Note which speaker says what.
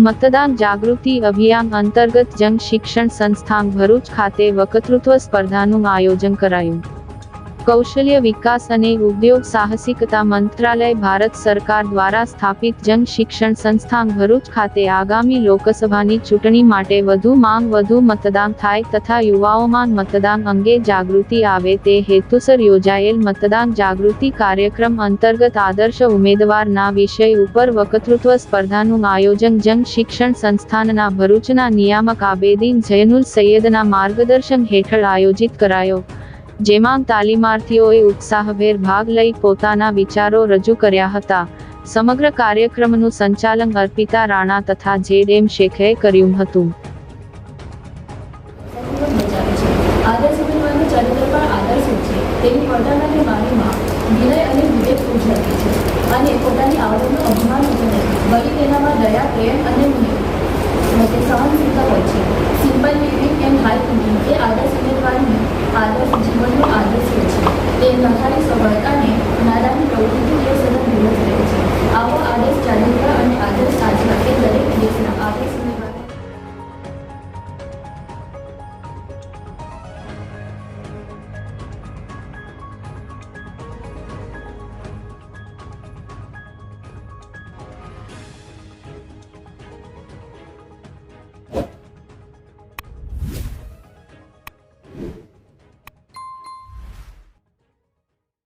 Speaker 1: મતદાન જાગૃતિ અભિયાન અંતર્ગત જન શિક્ષણ સંસ્થાન ભરૂચ ખાતે વકતૃત્વ સ્પર્ધાનું આયોજન કરાયું. કૌશલ્ય વિકાસ અને ઉદ્યોગ સાહસિકતા મંત્રાલય ભારત સરકાર દ્વારા સ્થાપિત જન શિક્ષણ સંસ્થાન ભરૂચ ખાતે આગામી લોકસભાની ચૂંટણી માટે વધુ માંગ, વધુ મતદાન થાય તથા યુવાઓમાં મતદાન અંગે જાગૃતિ આવે તે હેતુસર યોજાયેલ મતદાન જાગૃતિ કાર્યક્રમ અંતર્ગત આદર્શ ઉમેદવારના વિષય ઉપર વકતૃત્વ સ્પર્ધાનું આયોજન જન શિક્ષણ સંસ્થાનના ભરૂચના નિયામક આબેદીન જૈનુલ સૈયદના માર્ગદર્શન હેઠળ આયોજિત કરાયો. જેમાં તાલીમાર્થીઓએ ઉત્સાહભેર ભાગ લઈ પોતાના વિચારો રજૂ કર્યા હતા. સમગ્ર કાર્યક્રમનું સંચાલન અર્પિતા રાણા તથા જેડ એમ શેખે કર્યું હતું.
Speaker 2: અને પોતાની આવડતનું અભિમાન વળી તેનામાં દયા, પ્રેમ અને સહનશીલતા હોય છે. Simple living and high thinking એ આદર્શ 我们带你